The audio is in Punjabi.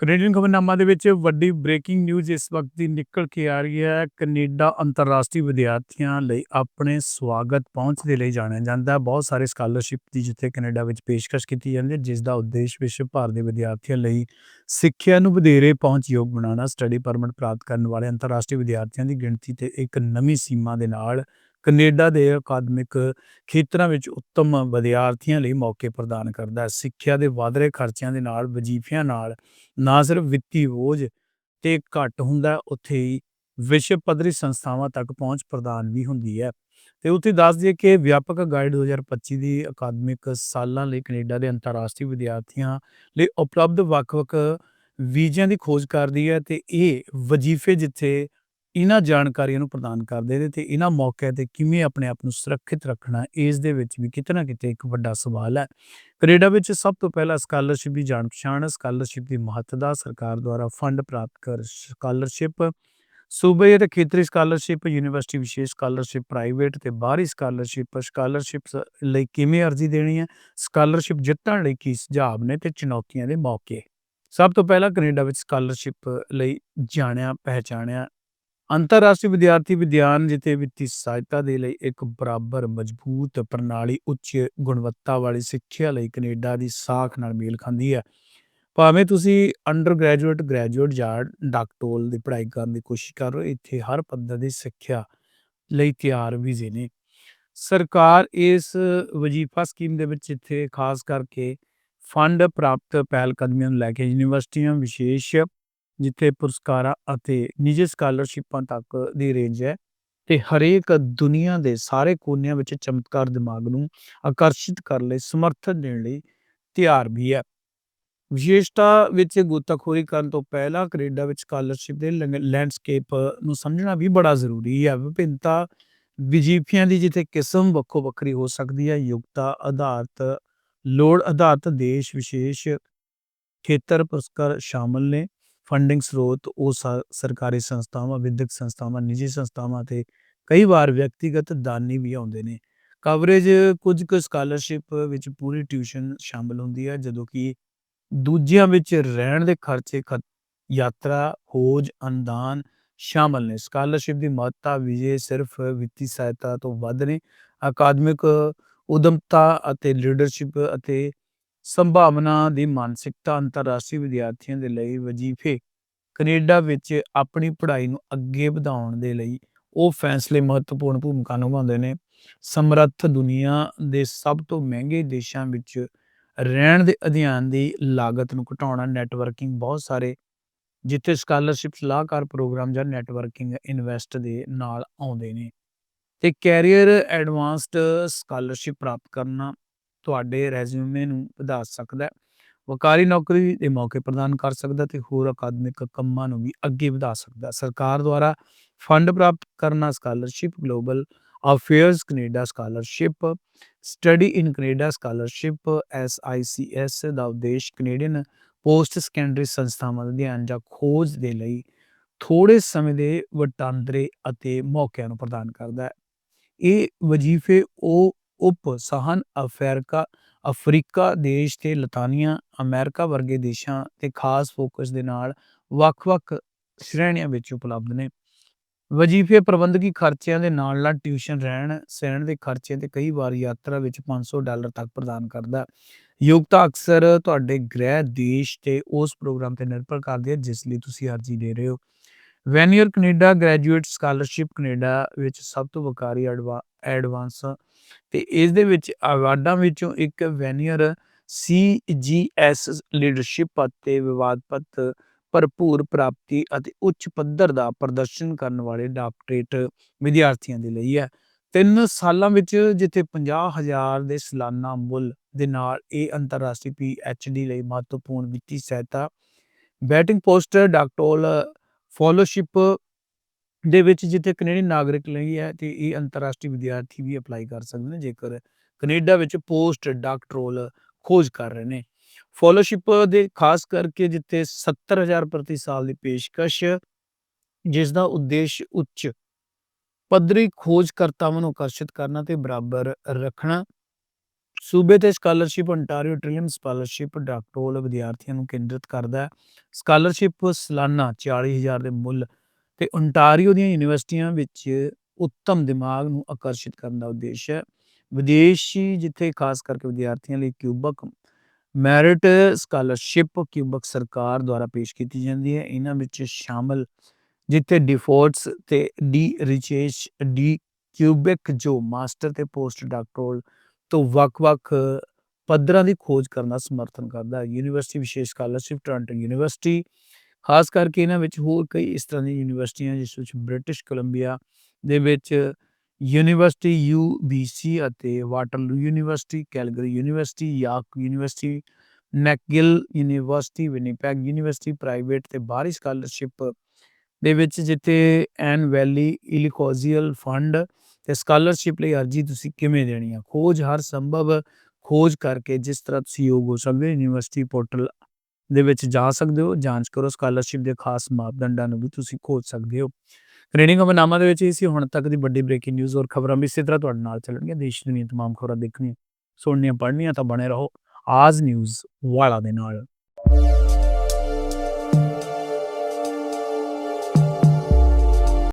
ਕੈਨੇਡੀਅਨ ਖਬਰਨਾਮਾ ਦੇ ਵਿੱਚ ਵੱਡੀ ਬ੍ਰੇਕਿੰਗ ਨਿਊਜ਼ ਇਸ ਵਕਤ ਦੀ ਨਿਕਲ ਕੇ ਆ ਰਹੀ ਹੈ। ਕੈਨੇਡਾ ਅੰਤਰਰਾਸ਼ਟਰੀ ਵਿਦਿਆਰਥੀਆਂ ਲਈ ਆਪਣੇ ਸਵਾਗਤ ਪਹੁੰਚ ਦੇ ਲਈ ਜਾਣਿਆ ਜਾਂਦਾ ਹੈ। ਬਹੁਤ ਸਾਰੇ ਸਕਾਲਰਸ਼ਿਪ ਦੀ ਜਿੱਥੇ ਕੈਨੇਡਾ ਵਿੱਚ ਪੇਸ਼ਕਸ਼ ਕੀਤੀ ਜਾਂਦੀ ਹੈ, ਜਿਸ ਦਾ ਉਦੇਸ਼ ਵਿਸ਼ਵ ਭਰ ਦੇ ਵਿਦਿਆਰਥੀਆਂ ਲਈ ਸਿੱਖਿਆ ਨੂੰ ਵਧੇਰੇ ਪਹੁੰਚਯੋਗ ਬਣਾਉਣਾ ਸਟੱਡੀ ਪਰਮਿਟ ਪ੍ਰਾਪਤ ਕਰਨ ਵਾਲੇ ਅੰਤਰਰਾਸ਼ਟਰੀ ਵਿਦਿਆਰਥੀਆਂ ਦੀ ਗਿਣਤੀ ਤੇ ਇੱਕ ਨਵੀਂ ਸੀਮਾ ਦੇ ਨਾਲ ਕੈਨੇਡਾ ਦੇ ਅਕਾਦਮਿਕ ਖੇਤਰਾਂ ਵਿੱਚ ਉੱਤਮ ਵਿਦਿਆਰਥੀਆਂ ਲਈ ਮੌਕੇ ਪ੍ਰਦਾਨ ਕਰਦਾ ਹੈ। ਸਿੱਖਿਆ ਦੇ ਵਧ ਰਹੇ ਖਰਚਿਆਂ ਦੇ ਨਾਲ, ਵਜ਼ੀਫਿਆਂ ਨਾਲ ਨਾ ਸਿਰਫ ਵਿੱਤੀ ਬੋਝ ਤੇ ਘੱਟ ਹੁੰਦਾ ਉੱਥੇ ਹੀ ਵਿਸ਼ਵ ਪੱਧਰੀ ਸੰਸਥਾਵਾਂ ਤੱਕ ਪਹੁੰਚ ਪ੍ਰਦਾਨ ਵੀ ਹੁੰਦੀ ਹੈ। ਤੇ ਉੱਥੇ ਦੱਸ ਦਈਏ ਕਿ ਵਿਆਪਕ ਗਾਈਡ 2025 ਦੀ ਅਕਾਦਮਿਕ ਸਾਲਾਂ ਲਈ ਕੈਨੇਡਾ ਦੇ ਅੰਤਰਰਾਸ਼ਟਰੀ ਵਿਦਿਆਰਥੀਆਂ ਲਈ ਉਪਲਬਧ ਵੱਖ-ਵੱਖ ਵੀਜ਼ਿਆਂ ਦੀ ਖੋਜ ਕਰਦੀ ਹੈ ਤੇ ਇਹ ਵਜ਼ੀਫੇ ਜਿੱਥੇ ਇਹਨਾਂ ਜਾਣਕਾਰੀਆਂ ਨੂੰ ਪ੍ਰਦਾਨ ਕਰਦੇ ਨੇ ਤੇ ਇਹਨਾਂ ਮੌਕਿਆਂ ਤੇ ਕਿਵੇਂ ਆਪਣੇ ਆਪ ਨੂੰ ਸੁਰੱਖਿਅਤ ਰੱਖਣਾ, ਇਸ ਦੇ ਵਿੱਚ ਵੀ ਕਿਤੇ ਨਾ ਕਿਤੇ ਇੱਕ ਵੱਡਾ ਸਵਾਲ ਹੈ। ਕੈਨੇਡਾ ਵਿੱਚ ਸਭ ਤੋਂ ਪਹਿਲਾਂ ਸਕਾਲਰਸ਼ਿਪ ਦੀ ਜਾਣ ਪਛਾਣ ਸਕਾਲਰਸ਼ਿਪ ਦੀ ਮਹੱਤਤਾ ਸਰਕਾਰ ਦੁਆਰਾ ਫੰਡ ਪ੍ਰਾਪਤ ਕਰ ਸਕਾਲਰਸ਼ਿਪ, ਸੂਬੇ ਅਤੇ ਖੇਤਰੀ ਸਕਾਲਰਸ਼ਿਪ, ਯੂਨੀਵਰਸਿਟੀ ਵਿਸ਼ੇਸ਼ ਸਕਾਲਰਸ਼ਿਪ, ਪ੍ਰਾਈਵੇਟ ਤੇ ਬਾਹਰੀ ਸਕਾਲਰਸ਼ਿਪ ਸਕਾਲਰਸ਼ਿਪ ਲਈ ਕਿਵੇਂ ਅਰਜ਼ੀ ਦੇਣੀ ਹੈ, ਸਕਾਲਰਸ਼ਿਪ ਜਿੱਤਣ ਲਈ ਕੀ ਸੁਝਾਅ ਨੇ ਤੇ ਚੁਣੌਤੀਆਂ ਦੇ ਮੌਕੇ। ਸਭ ਤੋਂ ਪਹਿਲਾਂ ਕੈਨੇਡਾ ਵਿੱਚ ਸਕਾਲਰਸ਼ਿਪ ਲਈ ਜਾਣਿਆ, ਪਹਿਚਾਣਿਆ ਅੰਤਰਰਾਸ਼ਟਰੀ ਵਿਦਿਆਰਥੀ ਵਿਦਿਆਨ ਜਿੱਥੇ ਵਿੱਤੀ ਸਹਾਇਤਾ ਦੇ ਲਈ ਇੱਕ ਬਰਾਬਰ, ਮਜ਼ਬੂਤ ਪ੍ਰਣਾਲੀ, ਉੱਚ ਗੁਣਵੱਤਾ ਵਾਲੀ ਸਿੱਖਿਆ ਲਈ ਕੈਨੇਡਾ ਦੀ ਸਾਖ ਨਾਲ ਮੇਲ ਖਾਂਦੀ ਹੈ। ਭਾਵੇਂ ਤੁਸੀਂ ਅੰਡਰ ਗ੍ਰੈਜੂਏਟ ਗ੍ਰੈਜੂਏਟ ਜਾਂ ਡਾਕਟੋਰਲ ਦੀ ਪੜ੍ਹਾਈ ਕਰਨ ਦੀ ਕੋਸ਼ਿਸ਼ ਕਰ ਰਹੇ ਹੋ, ਇੱਥੇ ਹਰ ਪੱਧਰ ਦੀ ਸਿੱਖਿਆ ਲਈ ਤਿਆਰ ਵੀਜ਼ੇ ਨੇ। ਸਰਕਾਰ ਇਸ ਵਜ਼ੀਫਾ ਸਕੀਮ ਦੇ ਵਿੱਚ ਇੱਥੇ ਖਾਸ ਕਰਕੇ ਫੰਡ ਪ੍ਰਾਪਤ ਪਹਿਲ ਕਦਮੀਆਂ ਨੂੰ ਲੈ ਕੇ ਯੂਨੀਵਰਸਿਟੀਆਂ, ਵਿਸ਼ੇਸ਼ ਜਿੱਥੇ ਪੁਰਸਕਾਰਾਂ ਅਤੇ ਨਿੱਜੀ ਸਕਾਲਰਸ਼ਿਪਾਂ ਤੱਕ ਦੀ ਰੇਂਜ ਹੈ ਤੇ ਹਰੇਕ ਦੁਨੀਆ ਦੇ ਸਾਰੇ ਕੋਨਿਆਂ ਵਿੱਚ ਚਮਤਕਾਰ ਦਿਮਾਗ ਨੂੰ ਆਕਰਸ਼ਿਤ ਕਰਨ ਲਈ, ਸਮਰਥਨ ਦੇਣ ਲਈ ਤਿਆਰ ਵੀ ਹੈ। ਵਿਸ਼ੇਸ਼ਤਾ ਵਿੱਚ ਗੋਤਾਖੋਰੀ ਕਰਨ ਤੋਂ ਪਹਿਲਾਂ ਕੈਨੇਡਾ ਵਿੱਚ ਸਕਾਲਰਸ਼ਿਪ ਦੇ ਲੈਂਡਸਕੇਪ ਨੂੰ ਸਮਝਣਾ ਵੀ ਬੜਾ ਜ਼ਰੂਰੀ ਹੈ। ਵਿਭਿੰਨਤਾ ਵਿਜੀਫੀਆਂ ਦੀ ਜਿੱਥੇ ਕਿਸਮ ਵੱਖੋ ਵੱਖਰੀ ਹੋ ਸਕਦੀ ਹੈ, ਯੋਗਤਾ ਆਧਾਰਿਤ, ਲੋੜ ਆਧਾਰਿਤ ਦੇਸ਼ ਵਿਸ਼ੇਸ਼ ਖੇਤਰ ਪੁਰਸਕਾਰ ਸ਼ਾਮਲ ਨੇ। ਫੰਡਿੰਗ ਸਰੋਤ, ਉਹ ਸਰਕਾਰੀ ਸੰਸਥਾਵਾਂ, ਵਿਦਿਅਕ ਸੰਸਥਾਵਾਂ, ਨਿੱਜੀ ਸੰਸਥਾਵਾਂ ਤੇ ਕਈ ਵਾਰ ਵਿਅਕਤੀਗਤ ਦਾਨੀ ਵੀ ਆਉਂਦੇ ਨੇ। ਕਵਰੇਜ ਕੁਝ ਕੁ ਸਕਾਲਰਸ਼ਿਪ ਵਿੱਚ ਪੂਰੀ ਟਿਊਸ਼ਨ ਸ਼ਾਮਲ ਹੁੰਦੀ ਹੈ, ਜਦੋਂ ਕਿ ਦੂਜਿਆਂ ਵਿੱਚ ਰਹਿਣ ਦੇ ਖਰਚੇ ਯਾਤਰਾ, ਖੋਜ, ਅਨੁਦਾਨ ਸ਼ਾਮਲ ਨੇ। ਸਕਾਲਰਸ਼ਿਪ ਦੀ ਮਹੱਤਤਾ ਵਿਜੇ ਸਿਰਫ ਵਿੱਤੀ ਸਹਾਇਤਾ ਤੋਂ ਵੱਧ ਨੇ। ਅਕਾਦਮਿਕ ਉਦਮਤਾ ਅਤੇ ਲੀਡਰਸ਼ਿਪ ਅਤੇ ਸੰਭਾਵਨਾ ਦੀ ਮਾਨਸਿਕਤਾ ਅੰਤਰਰਾਸ਼ਟਰੀ ਵਿਦਿਆਰਥੀਆਂ ਦੇ ਲਈ ਵਜ਼ੀਫੇ, ਕੈਨੇਡਾ ਵਿੱਚ ਆਪਣੀ ਪੜ੍ਹਾਈ ਨੂੰ ਅੱਗੇ ਵਧਾਉਣ ਦੇ ਲਈ ਉਹ ਫੈਸਲੇ ਮਹੱਤਵਪੂਰਨ ਭੂਮਿਕਾ ਨਿਭਾਉਂਦੇ ਨੇ। ਸਮਰੱਥ ਦੁਨੀਆ ਦੇ ਸਭ ਤੋਂ ਮਹਿੰਗੇ ਦੇਸ਼ਾਂ ਵਿੱਚ ਰਹਿਣ ਦੇ ਅਧਿਐਨ ਦੀ ਲਾਗਤ ਨੂੰ ਘਟਾਉਣਾ, ਨੈਟਵਰਕਿੰਗ ਬਹੁਤ ਸਾਰੇ, ਜਿੱਥੇ ਸਕਾਲਰਸ਼ਿਪ ਸਲਾਹਕਾਰ ਪ੍ਰੋਗਰਾਮ ਜਾਂ ਨੈਟਵਰਕਿੰਗ ਇਨਵੈਸਟ ਦੇ ਨਾਲ ਆਉਂਦੇ ਨੇ। ਤੇ ਕੈਰੀਅਰ ਐਡਵਾਂਸਡ ਸਕਾਲਰਸ਼ਿਪ ਪ੍ਰਾਪਤ ਕਰਨਾ ਤੁਹਾਡੇ ਰੈਜ਼ਿਊਮੇ ਨੂੰ ਵਧਾ ਸਕਦਾ ਹੈ। ਵਕਾਰੀ ਨੌਕਰੀ ਦੇ ਮੌਕੇ ਪ੍ਰਦਾਨ ਕਰ ਸਕਦਾ ਤੇ ਹੋਰ ਅਕਾਦਮਿਕ ਕੰਮਾਂ ਨੂੰ ਵੀ ਅੱਗੇ ਵਧਾ ਸਕਦਾ ਸਰਕਾਰ ਦੁਆਰਾ ਫੰਡ ਪ੍ਰਾਪਤ ਕਰਨਾ scholarship global affairs Canada scholarship study in Canada scholarship SICS ਦਾ ਉਦੇਸ਼ ਕੈਨੇਡੀਅਨ ਪੋਸਟ ਸੈਕੰਡਰੀ ਸੰਸਥਾਵਾਂ ਦਾ ਅਧਿਐਨ ਜਾਂ ਖੋਜ ਦੇ ਲਈ ਥੋੜੇ ਸਮੇਂ ਦੇ ਵਟਾਂਦਰੇ ਅਤੇ ਮੌਕਿਆਂ ਨੂੰ ਪ੍ਰਦਾਨ ਕਰਦਾ ਹੈ। ਇਹ ਵਜ਼ੀਫੇ ਉਹ ਉਪ ਸਹਾਨ ਅਫਰੀਕਾ ਅਫਰੀਕਾ ਦੇਸ਼ ਤੇ ਲਤਾਨੀਆ, ਅਮਰੀਕਾ ਵਰਗੇ ਦੇਸ਼ਾਂ ਤੇ ਖਾਸ ਫੋਕਸ ਦੇ ਨਾਲ ਵੱਖ-ਵੱਖ ਸ਼੍ਰੇਣੀਆਂ ਵਿੱਚ ਉਪਲਬਧ ਨੇ ਵਜ਼ੀਫੇ ਪ੍ਰਬੰਧਕੀ ਖਰਚਿਆਂ ਦੇ ਨਾਲ ਨਾਲ ਟਿਊਸ਼ਨ ਰਹਿਣ ਸਹਿਣ ਦੇ ਖਰਚੇ ਤੇ ਕਈ ਵਾਰ ਯਾਤਰਾ ਵਿੱਚ 500 ਡਾਲਰ ਤੱਕ ਪ੍ਰਦਾਨ ਕਰਦਾ ਹੈ। ਯੋਗਤਾ ਅਕਸਰ ਤੁਹਾਡੇ ਗ੍ਰਹਿ ਦੇਸ਼ ਤੇ ਉਸ ਪ੍ਰੋਗਰਾਮ ਤੇ ਨਿਰਭਰ ਕਰਦੀ ਹੈ, ਜਿਸ ਲਈ ਤੁਸੀਂ ਅਰਜ਼ੀ ਦੇ ਰਹੇ ਹੋ Vanier Canada graduate scholarship Canada ਵਿੱਚ ਸਭ ਤੋਂ ਵਕਾਰੀ ਐਡਵਾਂਸ। ਤੇ ਇਸ ਦੇ ਵਿੱਚ ਅਵਾਰਡਾਂ ਵਿੱਚੋਂ ਇੱਕ ਵੈਨੀਅਰ ਸੀਜੀਐਸ ਲੀਡਰਸ਼ਿਪ ਅਤੇ ਵਿਵਾਦਪਤ ਭਰਪੂਰ ਪ੍ਰਾਪਤੀ ਅਤੇ ਉੱਚ ਪੱਧਰ ਦਾ ਪ੍ਰਦਰਸ਼ਨ ਕਰਨ ਵਾਲੇ ਡਾਕਟਰੇਟ ਵਿਦਿਆਰਥੀਆਂ ਦੇ ਲਈ ਹੈ। ਤਿੰਨ ਸਾਲਾਂ ਵਿੱਚ ਜਿੱਥੇ 50000 ਦੇ ਸਾਲਾਨਾ ਮੁੱਲ ਦੇ ਨਾਲ ਇਹ ਅੰਤਰਰਾਸ਼ਟਰੀ ਪੀਐਚਡੀ ਲਈ ਮਹੱਤਵਪੂਰਨ ਵਿੱਤੀ ਸਹਾਇਤਾ, ਬੈਟਿੰਗ ਪੋਸਟਰ ਡਾਕਟੋਲ ਫੈਲੋਸ਼ਿਪ ਦੇ ਵਿੱਚ ਜਿੱਥੇ ਕੈਨੇਡੀਅਨ ਨਾਗਰਿਕ ਲਈ ਹੈ ਤੇ ਇਹ ਅੰਤਰਰਾਸ਼ਟਰੀ ਵਿਦਿਆਰਥੀ ਵੀ ਅਪਲਾਈ ਕਰ ਸਕਦੇ ਨੇ, ਜੇਕਰ ਕੈਨੇਡਾ ਵਿੱਚ ਪੋਸਟ ਡਾਕਟਰੋਲ ਖੋਜ ਕਰ ਰਹੇ ਨੇ। ਫੈਲੋਸ਼ਿਪ ਦੇ ਖਾਸ ਕਰਕੇ ਜਿੱਥੇ 70000 ਪ੍ਰਤੀ ਸਾਲ ਦੀ ਪੇਸ਼ਕਸ਼, ਜਿਸ ਦਾ ਉਦੇਸ਼ ਉੱਚ ਪੱਧਰੀ ਖੋਜਕਰਤਾਵਾਂ ਨੂੰ ਆਕਰਸ਼ਿਤ ਕਰਨਾ ਤੇ ਬਰਾਬਰ ਰੱਖਣਾ। ਸੂਬੇ ਤੇ scholarship ontario Trillium scholarship doctoral ਵਿਦਿਆਰਥੀਆਂ ਨੂੰ ਕੇਂਦਰਿਤ ਕਰਦਾ ਹੈ। ਸਕਾਲਰਸ਼ਿਪ ਸਾਲਾਨਾ 40000 ਦੇ ਮੁੱਲ ਤੇ ਓਨਟਾਰੀਓ ਦੀਆਂ ਯੂਨੀਵਰਸਿਟੀਆਂ ਵਿੱਚ ਉੱਤਮ ਦਿਮਾਗ ਨੂੰ ਆਕਰਸ਼ਿਤ ਕਰਨ ਦਾ ਉਦੇਸ਼ ਹੈ। ਵਿਦੇਸ਼ੀ ਜਿੱਥੇ ਖਾਸ ਕਰਕੇ ਵਿਦਿਆਰਥੀਆਂ ਲਈ ਕਿਊਬਕ ਮੈਰਿਟ ਸਕਾਲਰਸ਼ਿਪ ਕਿਊਬਕ ਸਰਕਾਰ ਦੁਆਰਾ ਪੇਸ਼ ਕੀਤੀ ਜਾਂਦੀ ਹੈ। ਇਹਨਾਂ ਵਿੱਚ ਸ਼ਾਮਲ ਜਿੱਥੇ ਡਿਫੋਲਟਸ ਤੇ ਡੀ ਰਿਚੇਸ਼ ਡੀ ਕਿਊਬਿਕ ਜੋ ਮਾਸਟਰ ਤੇ ਪੋਸਟ ਡਾਕਟਰਲ ਤੋਂ ਵੱਖ-ਵੱਖ ਪੱਧਰਾਂ ਦੀ ਖੋਜ ਕਰਨ ਦਾ ਸਮਰਥਨ ਕਰਦਾ ਹੈ। ਯੂਨੀਵਰਸਿਟੀ ਵਿਸ਼ੇਸ਼ ਸਕਾਲਰਸ਼ਿਪ, ਟੋਰਾਂਟੋ ਯੂਨੀਵਰਸਿਟੀ ਖਾਸ ਕਰਕੇ ਇਹਨਾਂ ਵਿੱਚ ਹੋਰ ਕਈ ਇਸ ਤਰ੍ਹਾਂ ਦੀਆਂ ਯੂਨੀਵਰਸਿਟੀਆਂ ਜਿਸ ਵਿੱਚ ਬ੍ਰਿਟਿਸ਼ ਕੋਲੰਬੀਆ ਦੇ ਵਿੱਚ ਯੂਨੀਵਰਸਿਟੀ ਯੂਬੀਸੀ ਅਤੇ Waterloo university, Calgary university York university, McGill university, Winnipeg university, private ਤੇ ਬਾਹਰੀ ਸਕਾਲਰਸ਼ਿਪ ਦੇ ਵਿੱਚ ਜਿੱਥੇ ਐਨ ਵੈਲੀ ਇਲੀਕੋਜ਼ੀਅਲ ਫੰਡ ਤੇ ਸਕਾਲਰਸ਼ਿਪ ਲਈ ਅਰਜੀ ਤੁਸੀਂ ਕਿਵੇਂ ਦੇਣੀ ਆ? ਖੋਜ ਹਰ ਸੰਭਵ ਖੋਜ ਕਰਕੇ ਜਿਸ ਤਰ੍ਹਾਂ ਤੁਸੀਂ ਯੋਗ ਹੋ ਸਕਦੇ ਯੂਨੀਵਰਸਿਟੀ ਪੋਰਟਲ ਦੇ ਵਿੱਚ ਜਾ ਸਕਦੇ ਹੋ, ਜਾਂਚ ਕਰੋ ਸਕਾਲਰਸ਼ਿਪ ਦੇ ਖਾਸ ਮਾਪਦੰਡਾਂ ਨੂੰ ਵੀ ਤੁਸੀਂ ਖੋਜ ਸਕਦੇ ਹੋ। ਕੈਨੇਡੀਅਨ ਖਬਰਨਾਮਾ ਦੇ ਵਿੱਚ ਇਹ ਸੀ, ਹੁਣ ਤੱਕ ਦੀ ਵੱਡੀ ਬ੍ਰੇਕਿੰਗ ਨਿਊਜ਼ ਔਰ ਖਬਰਾਂ ਵੀ ਇਸੇ ਤਰ੍ਹਾਂ ਤੁਹਾਡੇ ਨਾਲ ਚੱਲਣਗੀਆਂ, ਦੇਸ਼ ਦੁਨੀਆ ਤਮਾਮ ਖਬਰਾਂ ਦੇਖਣੀਆਂ, ਸੁਣਨੀਆਂ, ਪੜ੍ਹਨੀਆਂ ਤਾਂ ਬਣੇ ਰਹੋ। ਆਜ ਨਿਊਜ਼ ਵਾਲਾ ਦੇ ਨਾਲ।